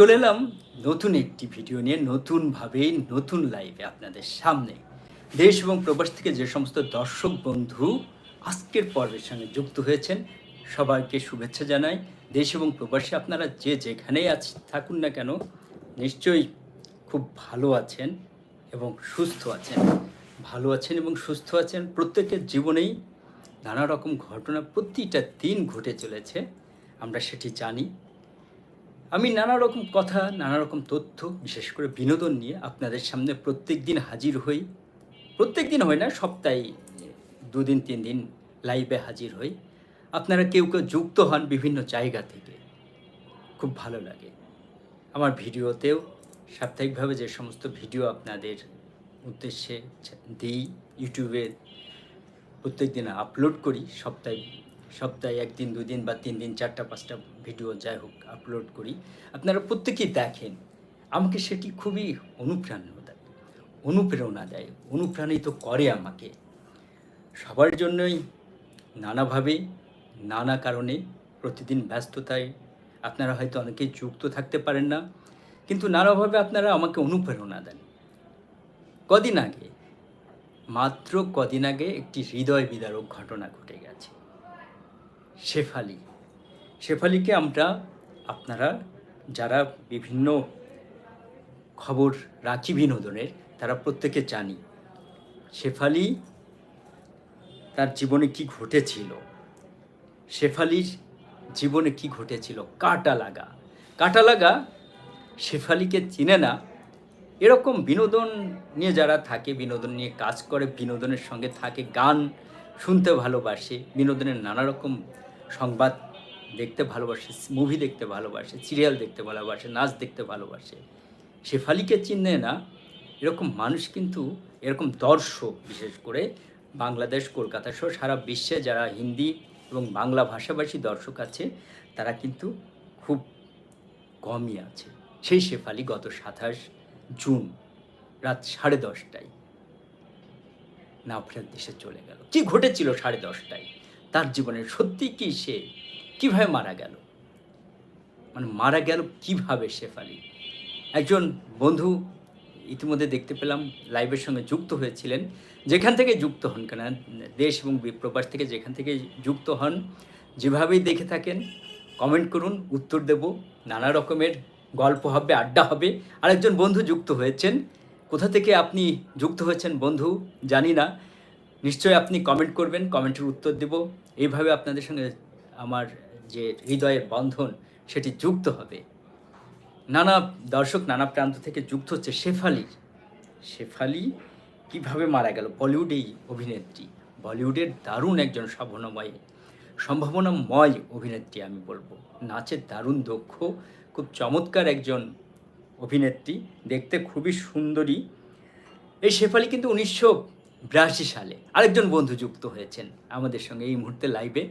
চলে এলাম নতুন একটি ভিডিও নিয়ে নতুনভাবে নতুন লাইভে আপনাদের সামনে। দেশ এবং প্রবাস থেকে যে সমস্ত দর্শক বন্ধু আজকের পর্বের সঙ্গে যুক্ত হয়েছেন, সবাইকে শুভেচ্ছা জানাই। দেশ এবং প্রবাসী আপনারা যে যেখানেই আছ, থাকুন না কেন, নিশ্চয়ই খুব ভালো আছেন এবং সুস্থ আছেন। ভালো আছেন এবং সুস্থ আছেন প্রত্যেকের জীবনেই নানা রকম ঘটনা প্রতিটা দিন ঘটে চলেছে। আমরা সেটি জানি। আমি নানা রকম কথা নানা রকম তথ্য, বিশেষ করে বিনোদন নিয়ে আপনাদের সামনে প্রত্যেক দিন হাজির হই। প্রত্যেক দিন হয় না, সপ্তাহে দুদিন তিন দিন লাইভে হাজির হই। আপনারা কেউ কেউ যুক্ত হন বিভিন্ন জায়গা থেকে। খুব ভালো লাগে। আমার ভিডিওতেও সাপ্তাহিকভাবে যে সমস্ত ভিডিও আপনাদের উদ্দেশ্যে দিই, ইউটিউবে প্রত্যেক দিন আপলোড করি, সপ্তাহে সপ্তাহে একদিন, দুদিন বা তিন দিন চারটা, পাঁচটা ভিডিও যাই হোক আপলোড করি। আপনারা প্রত্যেকেই দেখেন, আমাকে সেটি খুবই অনুপ্রেরণা দেয় অনুপ্রেরণা দেয় অনুপ্রাণিত করে আমাকে। সবার জন্যই নানাভাবে, নানা কারণে প্রতিদিন ব্যস্ততায় আপনারা হয়তো অনেকেই যুক্ত থাকতে পারেন না, কিন্তু নানাভাবে আপনারা আমাকে অনুপ্রেরণা দেন। কদিন আগে, মাত্র কদিন আগে একটি হৃদয় বিদারক ঘটনা ঘটে গেছে। শেফালি। শেফালিকে আমরা আপনারা যারা বিভিন্ন খবর রাখি বিনোদনের, তারা প্রত্যেকে জানি। শেফালি তার জীবনে কি ঘটেছিল? শেফালির জীবনে কি ঘটেছিল? কাটা লাগা কাটা লাগা শেফালিকে চিনে না। এরকম বিনোদন নিয়ে যারা থাকে, বিনোদন নিয়ে কাজ করে, বিনোদনের সঙ্গে থাকে, গান শুনতে ভালোবাসে, বিনোদনের নানা রকম সংবাদ দেখতে ভালোবাসে মুভি দেখতে ভালোবাসে সিরিয়াল দেখতে ভালোবাসে, নাচ দেখতে ভালোবাসে। শেফালিকে চিনে না, এরকম মানুষ কিন্তু, এরকম দর্শক বিশেষ করে বাংলাদেশ, কলকাতা সহ সারা বিশ্বে যারা হিন্দি এবং বাংলা ভাষাভাষী দর্শক আছে, তারা কিন্তু খুব কমই আছে। সেই শেফালি গত সাতাশ জুন রাত সাড়ে দশটায় না ফেরত দেশে চলে গেল। কি ঘটেছিল সাড়ে দশটায়? তার জীবনে সত্যি কি সে? কীভাবে মারা গেল? মানে মারা গেল কীভাবে শেফালি? একজন বন্ধু ইতিমধ্যে দেখতে পেলাম, লাইভের সঙ্গে যুক্ত হয়েছিলেন। যেখান থেকে যুক্ত হন কেন? দেশ এবং প্রবাস থেকে যেখান থেকে যুক্ত হন, যেভাবেই দেখে থাকেন কমেন্ট করুন, উত্তর দেব। নানা রকমের গল্প হবে, আড্ডা হবে। আরেকজন বন্ধু যুক্ত হয়েছেন। কোথা থেকে আপনি যুক্ত হয়েছেন বন্ধু? জানি না। নিশ্চয়ই আপনি কমেন্ট করবেন কমেন্টের উত্তর দেব। এইভাবে আপনাদের সঙ্গে আমার যে হৃদয়ের বন্ধন, সেটি যুক্ত হবে। নানা দর্শক নানা প্রান্ত থেকে যুক্ত হচ্ছে শেফালি। শেফালি কীভাবে মারা গেল? বলিউডেই অভিনেত্রী। বলিউডের দারুণ একজন সম্ভাবনাময় সম্ভাবনাময় অভিনেত্রী আমি বলব। নাচের দারুণ দক্ষ, খুব চমৎকার একজন অভিনেত্রী। দেখতে খুবই সুন্দরী। এই শেফালি কিন্তু উনিশশো বিরাশি সালে আরেকজন বন্ধু যুক্ত হয়েছেন আমাদের সঙ্গে এই মুহূর্তে লাইভে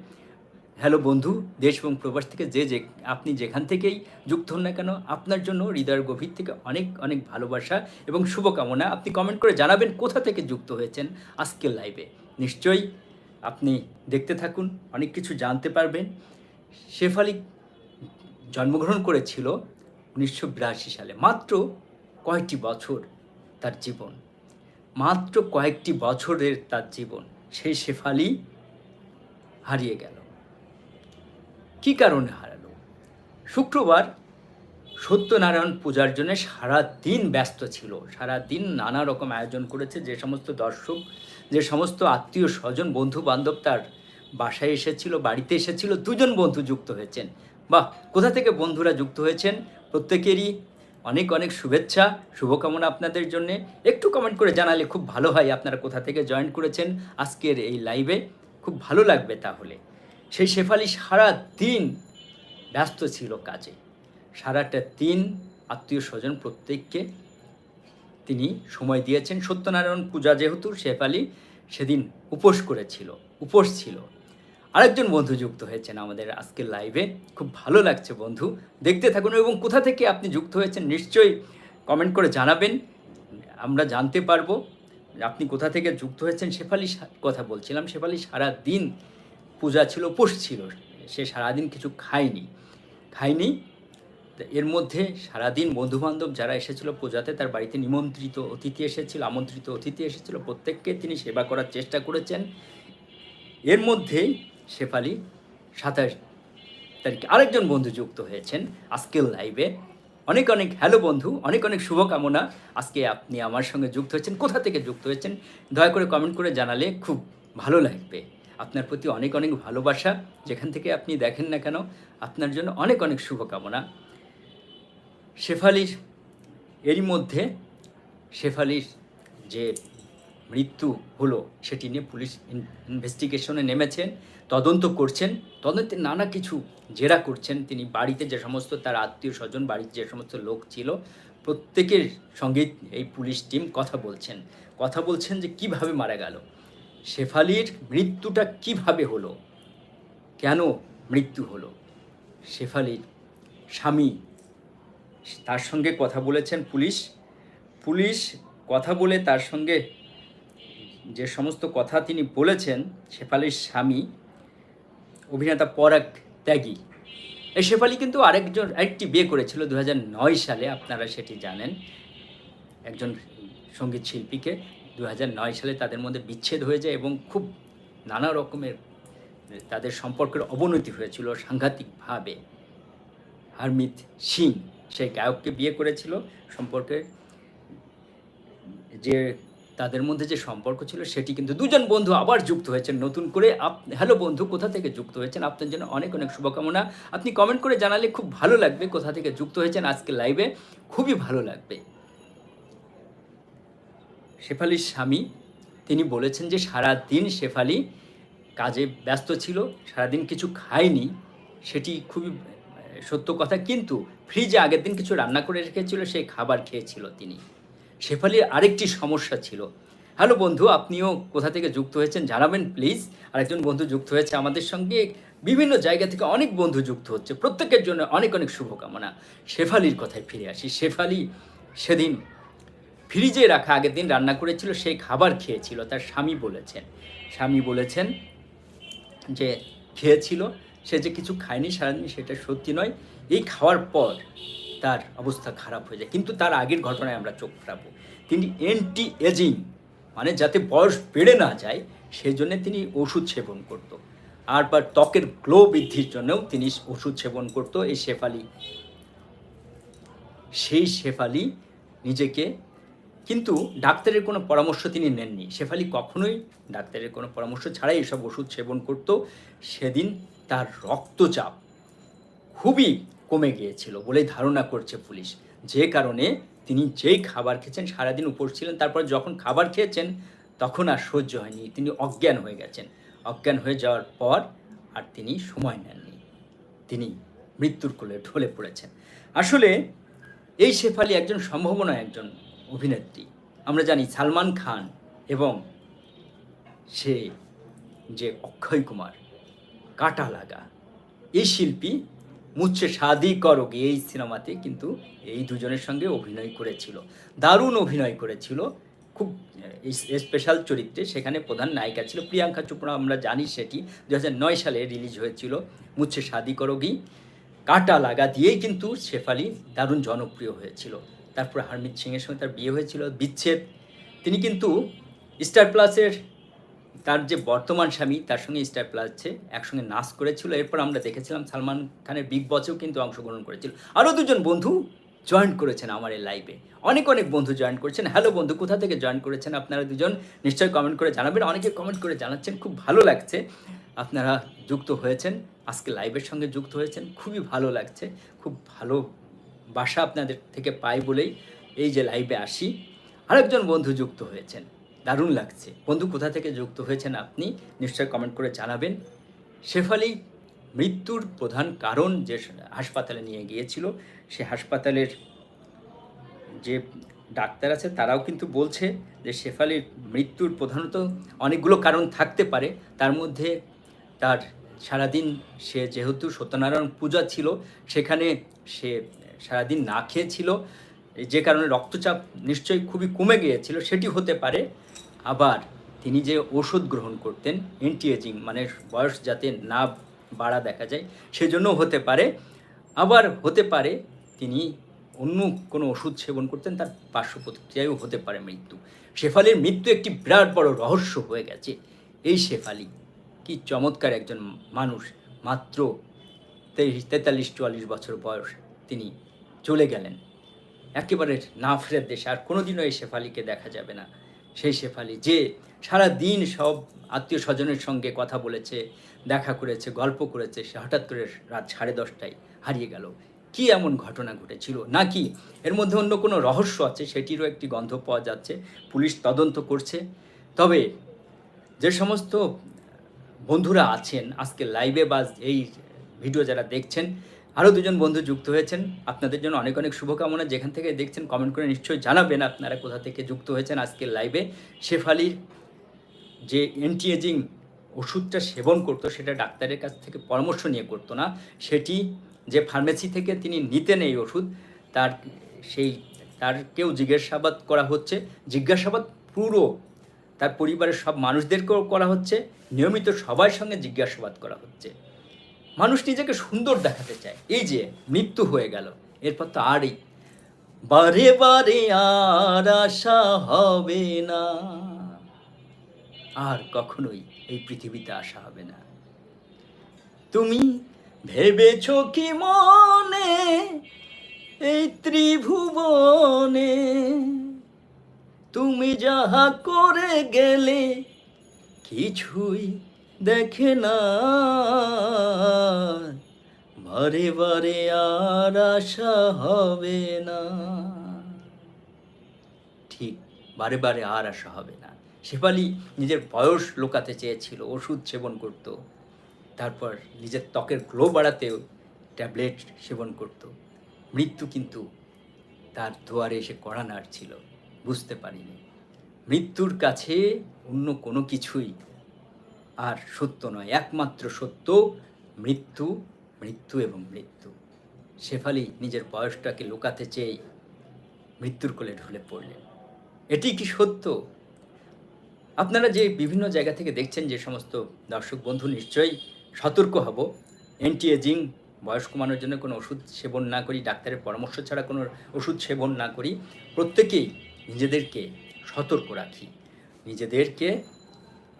হ্যালো বন্ধু, দেশ এবং প্রবাস থেকে যে যে আপনি যেখান থেকেই যুক্ত হন না কেন, আপনার জন্য হৃদয়ের গভীর থেকে অনেক অনেক ভালোবাসা এবং শুভকামনা আপনি কমেন্ট করে জানাবেন কোথা থেকে যুক্ত হয়েছেন আজকের লাইভে নিশ্চয়ই আপনি দেখতে থাকুন, অনেক কিছু জানতে পারবেন। শেফালি জন্মগ্রহণ করেছিল উনিশশো বিরাশি সালে, মাত্র কয়েকটি বছর তার জীবন? মাত্র কয়েকটি বছরের তার জীবন। সেই শেফালি হারিয়ে গেল। কী কারণে হারালো? শুক্রবার সত্যনারায়ণ পূজার জন্য সারা দিন ব্যস্ত ছিল। সারা দিন নানা রকম আয়োজন করেছে। যে সমস্ত দর্শক, যে সমস্ত আত্মীয় স্বজন বন্ধু বান্ধব তার বাসায় এসেছিল, বাড়িতে এসেছিল, দুজন বন্ধু যুক্ত হয়েছেন। বাহ! কোথা থেকে বন্ধুরা যুক্ত হয়েছেন? প্রত্যেকেরই অনেক অনেক শুভেচ্ছা, শুভকামনা আপনাদের জন্য। একটু কমেন্ট করে জানালে খুব ভালো হয়, আপনারা কোথা থেকে জয়েন করেছেন আজকের এই লাইভে খুব ভালো লাগবে তাহলে। সেই শেফালি সারা দিন ব্যস্ত ছিল কাজে। সারাটা দিন আত্মীয় স্বজন প্রত্যেককে তিনি সময় দিয়েছেন। সত্যনারায়ণ পূজা যেহেতু শেফালি সেদিন উপোস করেছিল, উপোস ছিল। আরেকজন বন্ধু যুক্ত হয়েছেন আমাদের আজকের লাইভে খুব ভালো লাগছে বন্ধু। দেখতে থাকুন এবং কোথা থেকে আপনি যুক্ত হয়েছেন নিশ্চয়ই কমেন্ট করে জানাবেন। আমরা জানতে পারব আপনি কোথা থেকে যুক্ত হয়েছেন। শেফালি কথা বলছিলাম। শেফালি সারা দিন পূজা ছিল উপোস ছিল। সে সারাদিন কিছু খায়নি। খায়নি। এর মধ্যে সারাদিন বন্ধুবান্ধব যারা এসেছিল পূজাতে, তার বাড়িতে নিমন্ত্রিত অতিথি এসেছিল, আমন্ত্রিত অতিথি এসেছিল। প্রত্যেককে তিনি সেবা করার চেষ্টা করেছেন। এর মধ্যেই শেফালি সাতাশ তারিখে আরেকজন বন্ধু যুক্ত হয়েছেন আজকের লাইভে অনেক অনেক হ্যালো বন্ধু, অনেক অনেক শুভকামনা। আজকে আপনি আমার সঙ্গে যুক্ত হয়েছেন, কোথা থেকে যুক্ত হয়েছেন দয়া করে কমেন্ট করে জানালে খুব ভালো লাগবে। আপনার প্রতি অনেক অনেক ভালোবাসা, যেখান থেকে আপনি দেখেন না কেন, আপনার জন্য অনেক অনেক শুভকামনা। শেফালির এরই মধ্যে, শেফালির যে মৃত্যু হলো, সেটি নিয়ে পুলিশ ইনভেস্টিগেশনে নেমেছেন, তদন্ত করছেন, তদন্তে নানা কিছু জেরা করছেন। তিনি বাড়িতে যে সমস্ত তার আত্মীয় স্বজন, বাড়ির যে সমস্ত লোক ছিল, প্রত্যেকের সঙ্গে এই পুলিশ টিম কথা বলছেন। কথা বলছেন যে কীভাবে মারা গেল? শেফালির মৃত্যুটা কীভাবে হলো? কেন মৃত্যু হলো? শেফালির স্বামী তার সঙ্গে কথা বলেছেন পুলিশ। পুলিশ কথা বলে তার সঙ্গে যে সমস্ত কথা তিনি বলেছেন, শেফালির স্বামী, অভিনেতা পরাগ ত্যাগী, এই শেফালি কিন্তু আরেকজন, আরেকটি বিয়ে করেছিল দু সালে, আপনারা সেটি জানেন। একজন সংগীত শিল্পীকে দু সালে তাদের মধ্যে বিচ্ছেদ হয়ে যায় এবং খুব নানা রকমের তাদের সম্পর্কের অবনতি হয়েছিল সাংঘাতিকভাবে। হারমিত সিং, সেই গায়ককে বিয়ে করেছিল। সম্পর্কে যে তাদের মধ্যে যে সম্পর্ক ছিল, সেটি কিন্তু দুজন বন্ধু আবার যুক্ত হয়েছেন। নতুন করে আপ, হ্যালো বন্ধু, কোথা থেকে যুক্ত হয়েছেন? আপনার জন্য অনেক অনেক শুভকামনা। আপনি কমেন্ট করে জানালে খুব ভালো লাগবে কোথা থেকে যুক্ত হয়েছেন আজকে লাইভে খুবই ভালো লাগবে। শেফালির স্বামী, তিনি বলেছেন যে সারা দিন শেফালি কাজে ব্যস্ত ছিল, সারাদিন কিছু খায়নি। সেটি খুবই সত্য কথা। কিন্তু ফ্রিজে আগের দিন কিছু রান্না করে রেখেছিল, সেই খাবার খেয়েছিল তিনি। শেফালির আরেকটি সমস্যা ছিল। হ্যালো বন্ধু, আপনিও কোথা থেকে যুক্ত হয়েছেন জানাবেন প্লিজ। আরেকজন বন্ধু যুক্ত হয়েছে আমাদের সঙ্গে। বিভিন্ন জায়গা থেকে অনেক বন্ধু যুক্ত হচ্ছে। প্রত্যেকের জন্য অনেক অনেক শুভকামনা। শেফালির কথায় ফিরে আসি। শেফালি সেদিন ফ্রিজে রাখা আগের দিন রান্না করেছিল সেই খাবার খেয়েছিল, তার স্বামী বলেছেন। স্বামী বলেছেন যে খেয়েছিল, সে যে কিছু খায়নি সারাদিন সেটা সত্যি নয়। এই খাওয়ার পর তার অবস্থা খারাপ হয়ে যায়। কিন্তু তার আগের ঘটনায় আমরা চোখ ফেরাবো। তিনি অ্যান্টি এজিং মানে যাতে বয়স বেড়ে না যায় সেই জন্য তিনি ওষুধ সেবন করত। আর বা ত্বকের গ্লো বৃদ্ধির জন্যও তিনি ওষুধ সেবন করত। এই শেফালি, সেই শেফালি নিজেকে, কিন্তু ডাক্তারের কোনো পরামর্শ তিনি নেননি। শেফালি কখনোই ডাক্তারের কোনো পরামর্শ ছাড়াই এসব ওষুধ সেবন করত। সেদিন তার রক্তচাপ খুবই কমে গিয়েছিল বলেই ধারণা করছে পুলিশ। যে কারণে তিনি যেই খাবার খেয়েছেন, সারাদিন উপোস ছিলেন, তারপর যখন খাবার খেয়েছেন, তখন আর সহ্য হয়নি। তিনি অজ্ঞান হয়ে গেছেন। অজ্ঞান হয়ে যাওয়ার পর আর তিনি সময় নেননি। তিনি মৃত্যুর কোলে ঢলে পড়েছেন। আসলে এই শেফালি একজন সম্ভাবনা একজন অভিনেত্রী। আমরা জানি সালমান খান এবং সে যে অক্ষয় কুমার, কাটা লাগা। এই শিল্পী মুচ্ছে শাদি করোগে এই সিনেমাতে কিন্তু এই দুজনের সঙ্গে অভিনয় করেছিল। দারুণ অভিনয় করেছিল। খুব স্পেশাল চরিত্রে সেখানে প্রধান নায়িকা ছিল প্রিয়াঙ্কা চোপড়া, আমরা জানি সেটি। দু নয় সালে রিলিজ হয়েছিল মুচ্ছে শাদি করোগি কাটা লাগা দিয়েই কিন্তু শেফালি দারুণ জনপ্রিয় হয়েছিল। তারপর হারমিত সিংয়ের সঙ্গে তার বিয়ে হয়েছিল, বিচ্ছেদ। তিনি কিন্তু স্টার প্লাসের তার যে বর্তমান স্বামী, তার সঙ্গে স্টার প্লাসে একসঙ্গে নাচ করেছিল, এরপর আমরা দেখেছিলাম সালমান খানের বিগ বসেও কিন্তু অংশগ্রহণ করেছিল। আরও দুজন বন্ধু জয়েন করেছেন আমার এই লাইভে অনেক অনেক বন্ধু জয়েন করেছেন। হ্যালো বন্ধু, কোথা থেকে জয়েন করেছেন আপনারা দুজন? নিশ্চয়ই কমেন্ট করে জানাবেন। অনেকে কমেন্ট করে জানাচ্ছেন, খুব ভালো লাগছে। আপনারা যুক্ত হয়েছেন, আজকে লাইভের সঙ্গে যুক্ত হয়েছেন, খুবই ভালো লাগছে। খুব ভালো বাসা আপনাদের থেকে পাই বলেই এই যে লাইভে আসি। আরেকজন বন্ধু যুক্ত হয়েছেন। দারুণ লাগছে। বন্ধু, কোথা থেকে যুক্ত হয়েছেন আপনি? নিশ্চয়ই কমেন্ট করে জানাবেন। শেফালি মৃত্যুর প্রধান কারণ যে হাসপাতালে নিয়ে গিয়েছিল, সে হাসপাতালের যে ডাক্তার আছে, তারাও কিন্তু বলছে যে শেফালির মৃত্যুর প্রধানত অনেকগুলো কারণ থাকতে পারে। তার মধ্যে তার সারাদিন সে যেহেতু সত্যনারায়ণ পূজা ছিল, সেখানে সে সারাদিন না খেয়েছিল। যে কারণে রক্তচাপ নিশ্চয়ই খুবই কমে গিয়েছিল, সেটি হতে পারে। আবার তিনি যে ওষুধ গ্রহণ করতেন অ্যান্টি এজিং মানে বয়স যাতে না বাড়া দেখা যায় সেজন্য হতে পারে। আবার হতে পারে তিনি অন্য কোনো ওষুধ সেবন করতেন, তার পার্শ্ব প্রতিক্রিয়াও হতে পারে মৃত্যু। শেফালির মৃত্যু একটি বিরাট বড় রহস্য হয়ে গেছে। এই শেফালি কি চমৎকার একজন মানুষ, মাত্র তেইশ, তেতাল্লিশ, চুয়াল্লিশ বছর বয়স তিনি চলে গেলেন। একেবারে না ফেরার দেশে আর কোনোদিনও এই শেফালিকে দেখা যাবে না। সেই শেফালি যে সারা দিন সব আত্মীয় স্বজনের সঙ্গে কথা বলেছে, দেখা করেছে, গল্প করেছে, সে হঠাৎ করে রাত সাড়ে দশটায় হারিয়ে গেল। কি এমন ঘটনা ঘটেছিল? নাকি এর মধ্যে অন্য কোনো রহস্য আছে? সেটিরও একটি গন্ধ পাওয়া যাচ্ছে, পুলিশ তদন্ত করছে। তবে যে সমস্ত বন্ধুরা আছেন, আজকে লাইভে বা এই ভিডিও যারা দেখছেন আরও দুজন বন্ধু যুক্ত হয়েছেন। আপনাদের জন্য অনেক অনেক শুভকামনা। যেখান থেকে দেখছেন কমেন্ট করে নিশ্চয়ই জানাবেন আপনারা কোথা থেকে যুক্ত হয়েছেন আজকের লাইভে শেফালির যে অ্যান্টি এজিং ওষুধটা সেবন করতো, সেটা ডাক্তারের কাছ থেকে পরামর্শ নিয়ে করতো না। সেটি যে ফার্মেসি থেকে তিনি নিতেন এই ওষুধ, তার সেই, তার কেউ জিজ্ঞাসাবাদ করা হচ্ছে। জিজ্ঞাসাবাদ পুরো তার পরিবারের সব মানুষদেরকেও করা হচ্ছে। নিয়মিত সবার সঙ্গে জিজ্ঞাসাবাদ করা হচ্ছে। মানুষ নিজেকে সুন্দর দেখাতে চায়। এই যে, মৃত্যু হয়ে গেল। এরপর তো আরই বারে বারে আর আশা হবে না। আর কখনোই এই পৃথিবীতে আসা হবে না। তুমি ভেবেছ কি মনে এই ত্রিভুবনে? তুমি যাহা করে গেলে কিছুই দেখে না। বারে বারে আর আশা হবে না। ঠিক, বারে বারে আর আশা হবে না। শেফালি নিজের বয়স লোকাতে চেয়েছিল, ওষুধ সেবন করত। তারপর নিজের ত্বকের গ্লো বাড়াতেও ট্যাবলেট সেবন করত। মৃত্যু কিন্তু তার দুয়ারে এসে কড়া নাড়ছিল, বুঝতে পারিনি। মৃত্যুর কাছে অন্য কোনো কিছুই আর সত্য নয়, একমাত্র সত্য মৃত্যু মৃত্যু এবং মৃত্যু। শেফালি নিজের বয়সটাকে লুকাতে চেয়ে মৃত্যুর কোলে ঢলে পড়লেন। এটি কি সত্য? আপনারা যে বিভিন্ন জায়গা থেকে দেখছেন যে সমস্ত দর্শক বন্ধু, নিশ্চয়ই সতর্ক হব। অ্যান্টি এজিং বয়স জন্য কোনো ওষুধ সেবন না করি, ডাক্তারের পরামর্শ ছাড়া কোনো ওষুধ সেবন না করি, প্রত্যেকেই নিজেদেরকে সতর্ক রাখি। নিজেদেরকে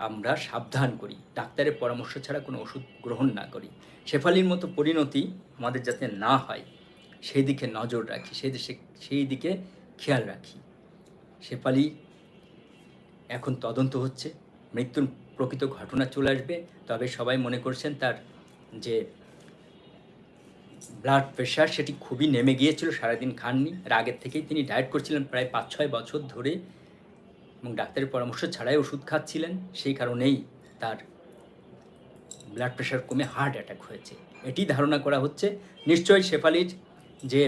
আমরা সাবধান করি। ডাক্তারের পরামর্শ ছাড়া কোনো ওষুধ গ্রহণ না করি। শেফালির মতো পরিণতি আমাদের যাতে না হয়, সেই দিকে নজর রাখি, সেই দিকে সেই দিকে খেয়াল রাখি। শেফালি, এখন তদন্ত হচ্ছে, মৃত্যুর প্রকৃত ঘটনা চলে আসবে। তবে সবাই মনে করছেন তার যে ব্লাড প্রেশার সেটি খুবই নেমে গিয়েছিল, সারাদিন খাননি। আর আগের থেকেই তিনি ডায়েট করছিলেন প্রায় পাঁচ ছয় বছর ধরে। এবং ডাক্তারের পরামর্শ ছাড়াই ওষুধ খাচ্ছিলেন, সেই কারণেই তার ব্লাড প্রেশার কমে হার্ট অ্যাটাক হয়েছে। এটি ধারণা করা হচ্ছে নিশ্চয়ই শেফালির যে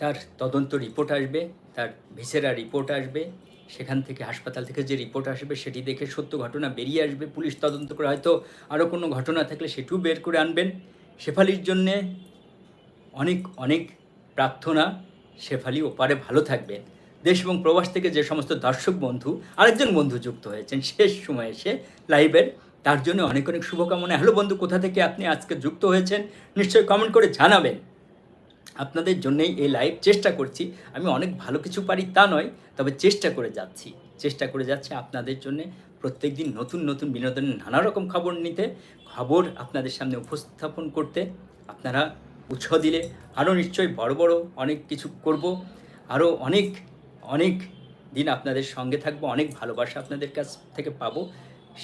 তার তদন্ত রিপোর্ট আসবে, তার ভিসেরা রিপোর্ট আসবে, সেখান থেকে হাসপাতাল থেকে যে রিপোর্ট আসবে, সেটি দেখে সত্য ঘটনা বেরিয়ে আসবে। পুলিশ তদন্ত করে হয়তো আরও কোনো ঘটনা থাকলে সেটিও বের করে আনবেন। শেফালির জন্যে অনেক অনেক প্রার্থনা শেফালি ওপারে ভালো থাকবেন। দেশ এবং প্রবাস থেকে যে সমস্ত দর্শক বন্ধু, আরেকজন বন্ধু যুক্ত হয়েছেন, শেষ সময় এসে লাইভের তার জন্য অনেক অনেক শুভকামনা। হ্যালো বন্ধু, কোথা থেকে আপনি আজকে যুক্ত হয়েছেন? নিশ্চয়ই কমেন্ট করে জানাবেন। আপনাদের জন্যই এই লাইভ চেষ্টা করছি। আমি অনেক ভালো কিছু পারি তা নয়, তবে চেষ্টা করে যাচ্ছি। চেষ্টা করে যাচ্ছি আপনাদের জন্য প্রত্যেক দিন নতুন নতুন বিনোদনের নানা রকম খবর নিতে, খবর আপনাদের সামনে উপস্থাপন করতে। আপনারা উৎসাহ দিলে আরও নিশ্চয়ই বড় বড় অনেক কিছু করব। আরও অনেক অনেক দিন আপনাদের সঙ্গে থাকব, অনেক ভালোবাসা আপনাদের কাছ থেকে পাবো।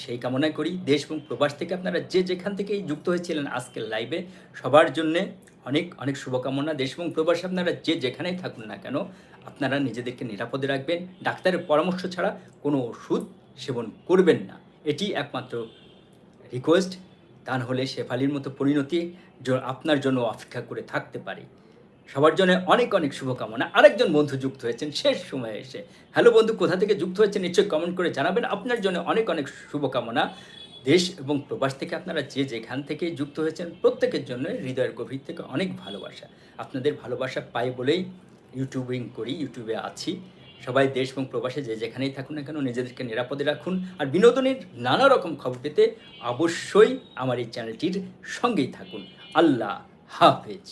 সেই কামনা করি। দেশ এবং প্রবাস থেকে আপনারা যে যেখান থেকেই যুক্ত হয়েছিলেন আজকের লাইভে সবার জন্যে অনেক অনেক শুভকামনা। দেশ এবং প্রবাসে আপনারা যে যেখানেই থাকুন না কেন, আপনারা নিজেদেরকে নিরাপদে রাখবেন। ডাক্তারের পরামর্শ ছাড়া কোনো ওষুধ সেবন করবেন না। এটি একমাত্র রিকোয়েস্ট তা হলে শেফালির মতো পরিণতি আপনার জন্য অপেক্ষা করে থাকতে পারে। সবার জন্য অনেক অনেক শুভকামনা। আরেকজন বন্ধু যুক্ত হয়েছেন, শেষ সময়ে এসে। হ্যালো বন্ধু, কোথা থেকে যুক্ত হয়েছেন নিশ্চয়ই কমেন্ট করে জানাবেন। আপনার জন্য অনেক অনেক শুভকামনা। দেশ এবং প্রবাস থেকে আপনারা যে যেখান থেকে যুক্ত হয়েছেন, প্রত্যেকের জন্য হৃদয়ের গভীর থেকে অনেক ভালোবাসা। আপনাদের ভালোবাসা পাই বলেই ইউটিউবিং করি, ইউটিউবে আছি। সবাই দেশ এবং প্রবাসে যে যেখানেই থাকুন না কেন, নিজেদেরকে নিরাপদে রাখুন। আর বিনোদনের নানা রকম খবর পেতে অবশ্যই আমার এই চ্যানেলটির সঙ্গেই থাকুন। আল্লাহ হাফেজ।